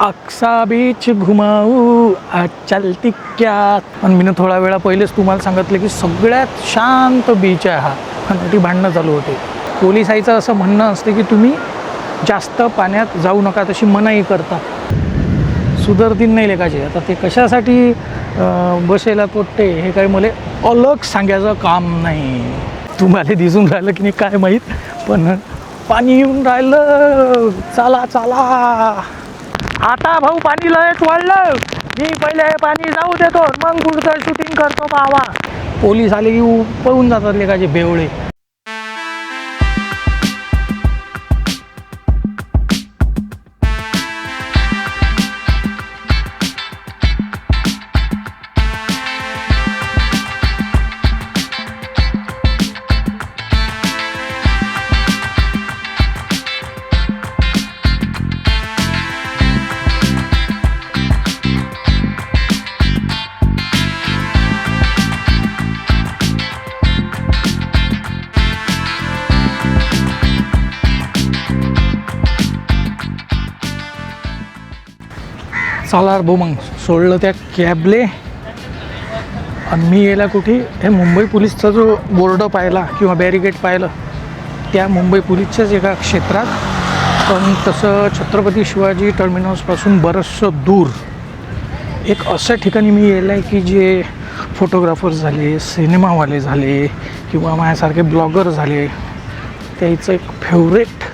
Aksa beach घुमाऊ आज चलती क्या? पण मी थोडा वेळा पहिलेच तुम्हाला सांगितलं की सगळ्यात शांत बीच आहे हा. आणि ती भांडणं चालू होते. पोलिसाईचं असं म्हणणं असते की तुम्ही जास्त पाण्यात जाऊ नका तशी मनाई करता. सुधरतीन नाही लेखाचे आता ते कशासाठी अं, बसेला पोट्टे हे काही मला अलग सांगायचं काम नाही. तुम्हाला दिसून राहिलं की नाही काय माहीत पण पाणी येऊन राहिलं. चाला चला. आता भाऊ पाणी लयच वाढलं. मी पहिले हे पाणी जाऊ देतो मग पुढचं शूटिंग करतो बावा पोलीस आले की पळून जातात लेखाचे बेवळे चला भाऊ मग. सोडलं त्या कॅबले. आणि मी यायला कुठे? हे मुंबई पोलीसचा जो बोर्ड पाहिला किंवा बॅरिगेट पाहिलं त्या मुंबई पोलीसच्याच एका क्षेत्रात. पण तसं छत्रपती शिवाजी टर्मिनसपासून बरंचसं दूर. एक असं ठिकाणी मी यायला आहे की जे फोटोग्राफर झाले सिनेमावाले झाले किंवा माझ्यासारखे ब्लॉगर झाले त्याचं एक फेवरेट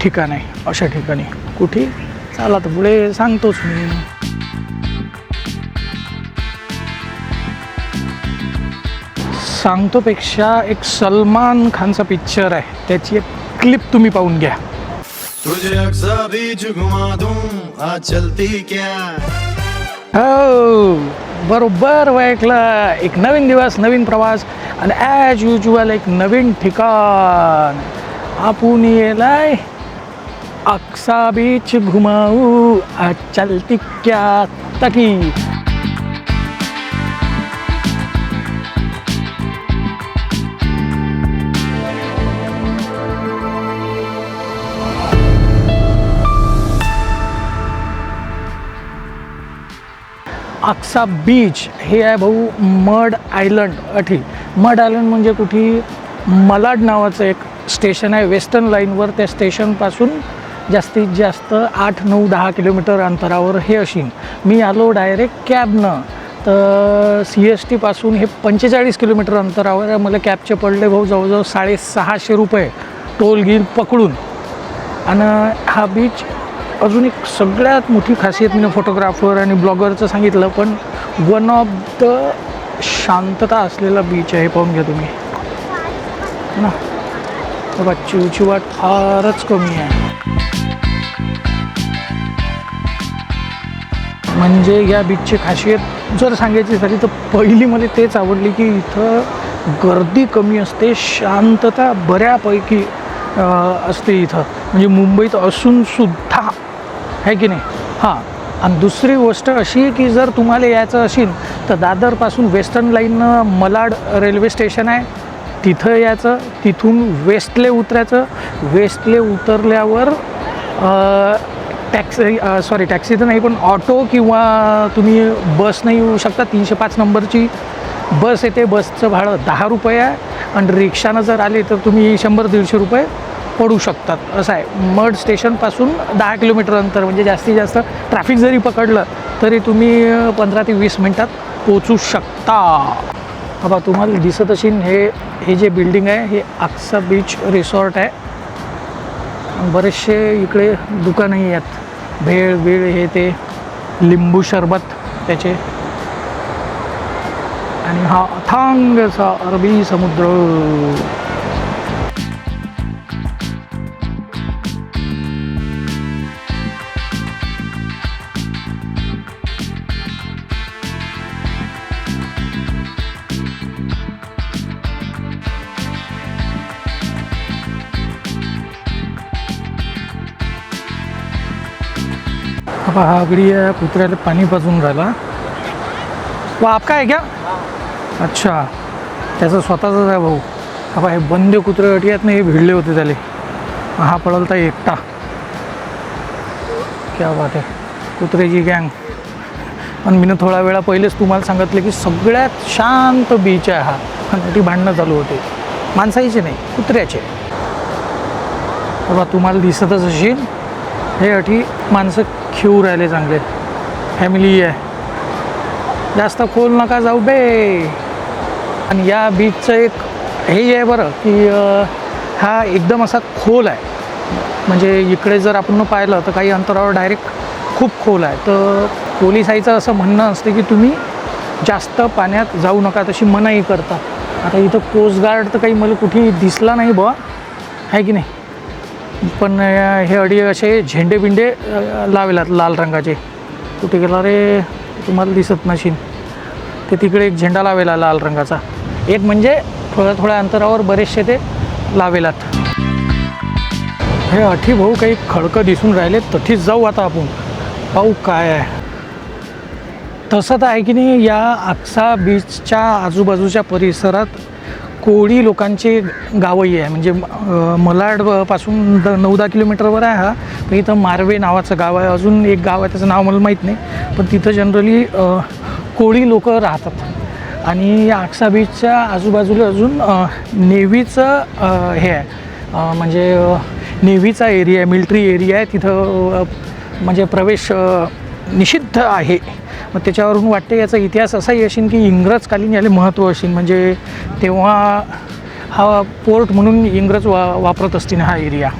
ठिकाण आहे अशा ठिकाणी. कुठे? चला तर पुढे सांगतोच मी. सांगतोपेक्षा एक सलमान खानचा पिक्चर आहे. त्याची एक क्लिप तुम्ही पाहून घ्या. हो बरोबर ऐकलं एक नवीन दिवस नवीन प्रवास आणि ॲज युजल एक नवीन ठिकाण. आपण येलाय अक्सा बीच घुमाऊ आज चलती क्या? तकी. अक्सा बीच हे आहे भाऊ मड आयलंड अठी. मड आयलंड म्हणजे कुठे? मलाड नावाचं एक स्टेशन आहे. वेस्टर्न लाईनवर त्या स्टेशनपासून जास्तीत जास्त आठ नऊ दहा किलोमीटर अंतरावर हे अशीन. मी आलो डायरेक्ट कॅबनं. तर सी एस टीपासून हे पंचेचाळीस किलोमीटर अंतरावर मला कॅबचे पडले भाऊ जवळजवळ साडेसहाशे रुपये टोल गिल पकडून. आणि हा बीच अजून एक सगळ्यात मोठी खासियत मी फोटोग्राफर आणि ब्लॉगरचं सांगितलं पण वन ऑफ द शांतता असलेला बीच आहे पाहून घ्या तुम्ही. ना? बाबा चिवचिवाट फारच कमी आहे. म्हणजे या बीचची खासियत जर सांगायची झाली तर पहिली मला तेच आवडली की इथं गर्दी कमी असते शांतता बऱ्यापैकी असते इथं. म्हणजे मुंबईत असूनसुद्धा आहे की नाही? हां. आणि दुसरी गोष्ट अशी आहे की जर तुम्हाला यायचं असेल तर दादरपासून वेस्टर्न लाईननं मलाड रेल्वे स्टेशन आहे. तिथं यायचं तिथून वेस्टले उतरायचं. वेस्टले उतरल्यावर टॅक्सी सॉरी टॅक्सी तर नाही पण ऑटो किंवा तुम्ही बसनं येऊ शकता. तीनशे पाच नंबरची बस येते. बसचं भाडं दहा रुपये आहे. आणि रिक्षानं जर आले तर तुम्ही शंभर दीडशे रुपये पडू शकतात. असं आहे. मड स्टेशनपासून दहा किलोमीटर अंतर म्हणजे जास्तीत जास्त ट्रॅफिक जरी पकडलं तरी तुम्ही पंधरा ते वीस मिनटात पोचू शकता. बाबा तुम्हाला दिसत असेल हे हे जे बिल्डिंग आहे हे आक्सा बीच रिसॉर्ट आहे. बरेचसे इकडे दुकानंही आहेत. भेळ बीळ हे ते लिंबू सरबत त्याचे. आणि हा अथांगचा अरबी समुद्र. अब हा अगडी आहे कुत्र्याला पाणी पाजून राहिला. व आपका आहे क्या? अच्छा. त्याचं स्वतःचाच आहे भाऊ. हा हे बंद कुत्रे अटी नाही ना हे भिडले होते त्याले. हा पळलता एकटा. क्या बात आहे. कुत्र्याची गँग पण मी थोडा वेळा पहिलेच तुम्हाला सांगितलं की सगळ्यात शांत बीच आहे हा. आणि ती भांडणं चालू होते. माणसाईचे नाही कुत्र्याचे. बाबा तुम्हाला दिसतच असेल. हे अटी माणसं खेळू राहिले चांगले. फॅमिली आहे. जास्त खोल नका जाऊ बे. आणि या बीचचं एक हे आहे बरं की हा एकदम असा खोल आहे. म्हणजे इकडे जर आपण पाहिलं तर काही अंतरावर डायरेक्ट खूप खोल आहे. तर पोलिसाईचं असं म्हणणं असतं की तुम्ही जास्त पाण्यात जाऊ नका तशी मनाई करता. आता इथं कोस्ट गार्ड तर काही मला कुठेही दिसला नाही बुवा. आहे की नाही? पण हे अडी असे झेंडे बिंडे लावेलात लाल रंगाचे. कुठे गेला रे? तुम्हाला दिसत नशीन. ते तिकडे एक झेंडा लावेला लाल रंगाचा. एक म्हणजे थोड्या थोड्या अंतरावर बरेचसे ते लावेलात. हे अठी भाऊ काही खडकं दिसून राहिले तठीच जाऊ आता आपण. पाहू काय आहे. तसं तर आहे की नाही या आक्सा बीचच्या आजूबाजूच्या परिसरात कोळी लोकांची गावही आहे. म्हणजे मलाडपासून द नऊ दहा किलोमीटरवर आहे हा. पण इथं मार्वे नावाचं गाव आहे. अजून एक गाव आहे. त्याचं नाव मला माहीत नाही. पण तिथं जनरली कोळी लोक राहतात. आणि या आक्सा बीचच्या आजूबाजूला अजून नेव्हीचं हे आहे. म्हणजे नेव्हीचा एरिया आहे. मिल्ट्री एरिया आहे. तिथं म्हणजे प्रवेश निषिद्ध आहे. मग त्याच्यावरून वाटते याचा इतिहास असाही असेल की इंग्रजकालीन याला महत्त्व असेल. म्हणजे तेव्हा हा पोर्ट म्हणून इंग्रज वा वापरत असतील हा एरिया.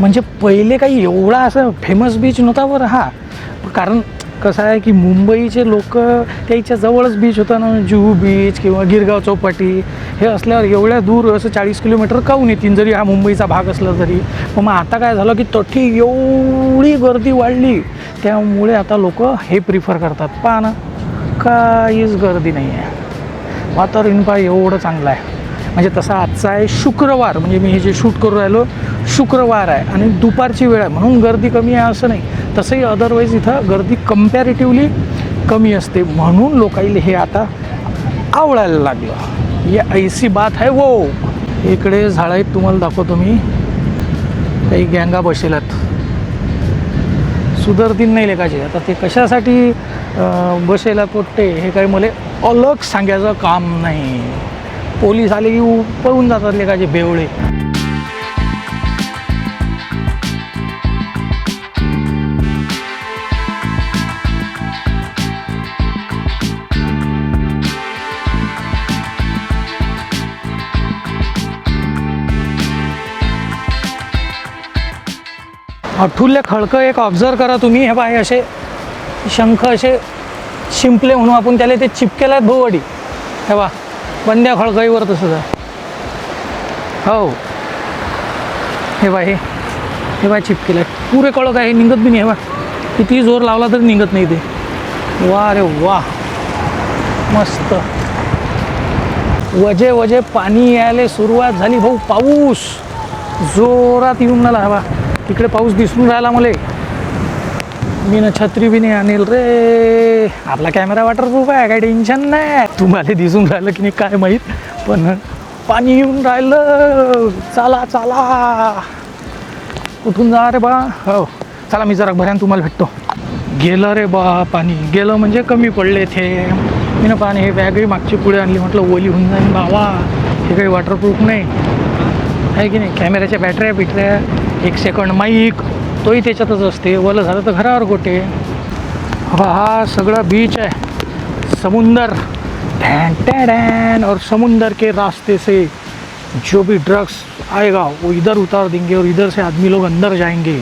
म्हणजे पहिले काही एवढा असं फेमस बीच नव्हता बरं हा. कारण कसं आहे की मुंबईचे लोक त्याच्या जवळच बीच होता ना जुहू बीच किंवा गिरगाव चौपाटी हे असल्यावर एवढ्या दूर असं चाळीस किलोमीटर काहून येतील जरी हा मुंबईचा भाग असला तरी? पण मग आता काय झालं की तठी एवढी गर्दी वाढली त्यामुळे आता लोक हे प्रिफर करतात. पहा ना काहीच गर्दी नाही आहे वातावरण पहा एवढं चांगलं आहे. म्हणजे तसा आजचा आहे शुक्रवार. म्हणजे मी हे जे शूट करू राहिलो शुक्रवार आहे आणि दुपारची वेळ आहे. म्हणून गर्दी कमी आहे असं नाही. तसंही अदरवाईज इथं गर्दी कम्पॅरेटिव्हली कमी असते. म्हणून लोकाईले हे आता आवडायला लागलं. या ऐसी बात आहे. वो इकडे झाडं आहेत तुम्हाला दाखवतो मी. काही गँगा बसेलात सुधरतील नाही लेखाचे आता ते कशासाठी बसेला पोट्टे हे काही मला अलग सांगायचं काम नाही. पोलीस आले की पळून जातात लेखाचे बेवळे अठुल्य खळकं एक ऑब्झर्व करा तुम्ही. हे बा हे असे शंख असे शिंपले म्हणून आपण त्याला ते चिपकेला आहेत भोवडी. हे बा बंद्या खळकाईवर तसं जा. हो. हे बा हे. हे बा चिपकेलं आहे पुरे कळक आहे निघत बी नाही हे बा. किती जोर लावला तरी निघत नाही ते. वा रे वा. मस्त. वजे वजे पाणी यायला सुरुवात झाली भाऊ पाऊस. जोरात येऊन राहिला हवा तिकडे पाऊस दिसून राहिला मला. मी ना छत्री बी नाही आणेल रे. आपला कॅमेरा वॉटरप्रूफ आहे काय टेन्शन नाही. तुम्हाला दिसून राहिलं की नाही काय माहीत पण पाणी येऊन राहिलं. चला चला. कुठून जा रे बा? हो. चला मी जरा भऱ्यान तुम्हाला भेटतो. गेलं रे बा पाणी. गेलं म्हणजे कमी पडले थे. मी ना पाणी हे बॅगही मागची पुढे आणली. म्हटलं ओली होऊन जाईन बावा हे काही वॉटरप्रूफ नाही. आहे की नाही? कॅमेऱ्याच्या बॅटऱ्या बिटऱ्या एक सेकंड माईक तोही त्याच्यातच असते. वलं झालं तर घरावर गोटे. हा हा सगळा बीच आहे. समुंदर. डॅन डॅन और समुंदर के रास्ते से जो भी ड्रग्स आएगा वो इधर उतार देंगे और इधर से आदमी लोग अंदर जाएंगे.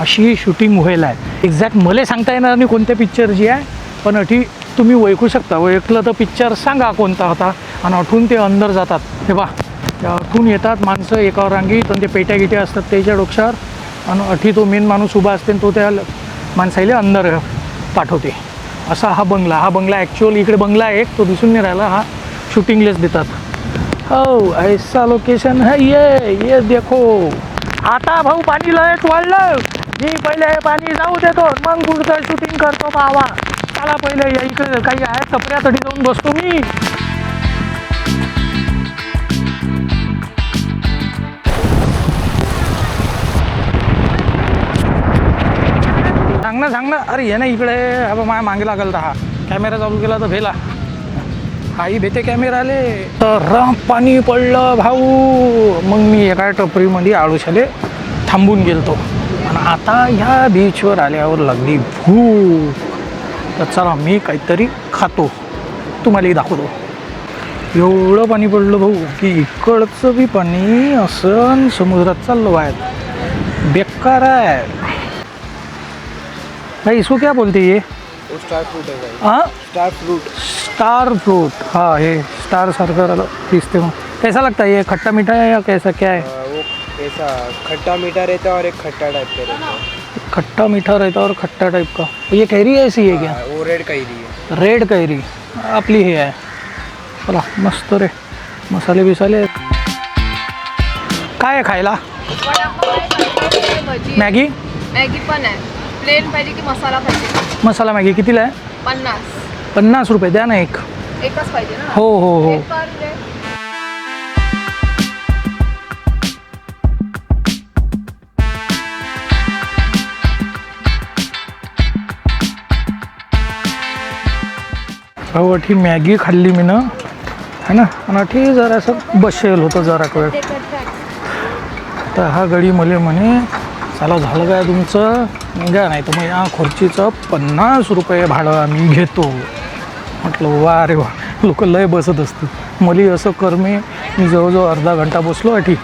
अशी शूटिंग व्हायला आहे. एक्झॅक्ट मला सांगता येणार नाही कोणत्या पिक्चरची आहे पण अठी तुम्ही ओळखू शकता. ओळखलं तर पिक्चर सांगा कोणता होता आणि अठून ते अंदर जातात. हे बा त्या अठून येतात माणसं एकावर रांगीत आणि ते पेट्या गिट्या असतात त्याच्या डोक्यावर. आणि अठी तो मेन माणूस उभा असते आणि तो त्या माणसाला अंदर पाठवते. असा हा बंगला हा बंगला ॲक्च्युअल इकडे बंगला आहे एक तो दिसून नाही राहिला हा शूटिंगलेच देतात. हो ऐसा लोकेशन है ये ये देखो. आता भाऊ पाणी लयच वाढलं. मी पहिले हे पाणी जाऊ देतो मग पुढचं शूटिंग करतो बावा चला पहिले या इकडे काही आहे कपड्यासाठी जाऊन बसतो मी. सांग ना सांग ना अरे ये ना इकडे. हा माया मागे लागल तर हा कॅमेरा चालू केला तर भेला. आई भेटे कॅमेरा आले तर पाणी पडलं भाऊ. मग मी एका टपरीमध्ये आळूशाले थांबून गेलतो. आणि आता ह्या बीचवर आल्यावर लागली भूक. तर चला मी काहीतरी खातो. तुम्हालाही दाखवतो. एवढं पाणी पडलं भाऊ की इकडचं बी पाणी असं समुद्रात चाललं बाहेर. बेकार आहे. भाई इसको क्या बोलते हैं ये? वो स्टार फ्रूट है भाई। हाँ? स्टार फ्रूट स्टार फ्रूट हाँ ये स्टार सर्कल पीसते हो। कैसा लगता है ये? खट्टा मीठा है या कैसा? क्या है? वो ऐसा खट्टा मीठा रहता है और एक खट्टा टाइप का रहता है। खट्टा मीठा रहता है और खट्टा टाइप का। ये कैरी ऐसी है क्या? हाँ, वो रेड कैरी है। रेड कैरी। आपली हे आहे चला मस्त रे। मसाले बिसाले काय आहे खायला? वडापाव आहे, पाहिजे, भजी मॅगी? मॅगी पण आहे। प्लेन पाहिजे की मसाला पाहिजे? मसाला मॅगी कितीला आहे? पन्नास. पन्नास रुपये द्या ना एक. एकच पाहिजे ना? हो हो हो. एक अठी मॅगी खाल्ली मी ना है ना? आणि अठी जरासं बसेल होतं जरा वेळ तर हा गडी मले म्हणे चला झालं काय तुमचं? निघा नाही तर मग या खुर्चीचं पन्नास रुपये भाडं आम्ही घेतो. म्हटलं वा अरे वा लोक लय बसत असतील. मली असं कर मी. मी जवळजवळ अर्धा घंटा बसलो अठी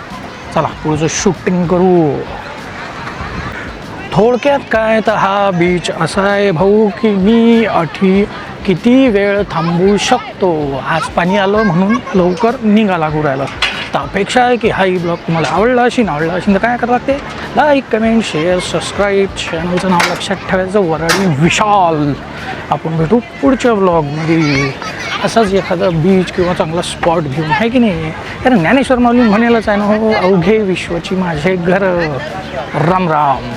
चला पुढचं शूटिंग करू. थोडक्यात काय तर हा बीच असा आहे भाऊ की मी अठी किती वेळ थांबू शकतो? आज पाणी आलं म्हणून लवकर निघा लागू राहिलं. तर अपेक्षा आहे की हा ई ब्लॉग तुम्हाला आवडला असेल आवडला असेल तर काय करावं लागते? लाईक कमेंट शेअर सबस्क्राईब चॅनलचं नाव लक्षात ठेवायचं वराडी विशाल. आपण भेटू पुढच्या ब्लॉगमध्ये असाच एखादा बीच किंवा चांगला स्पॉट घेऊन आहे की नाही? कारण ज्ञानेश्वर माऊली म्हणायलाच आहे ना हो अवघे विश्वाची माझे घर. राम राम.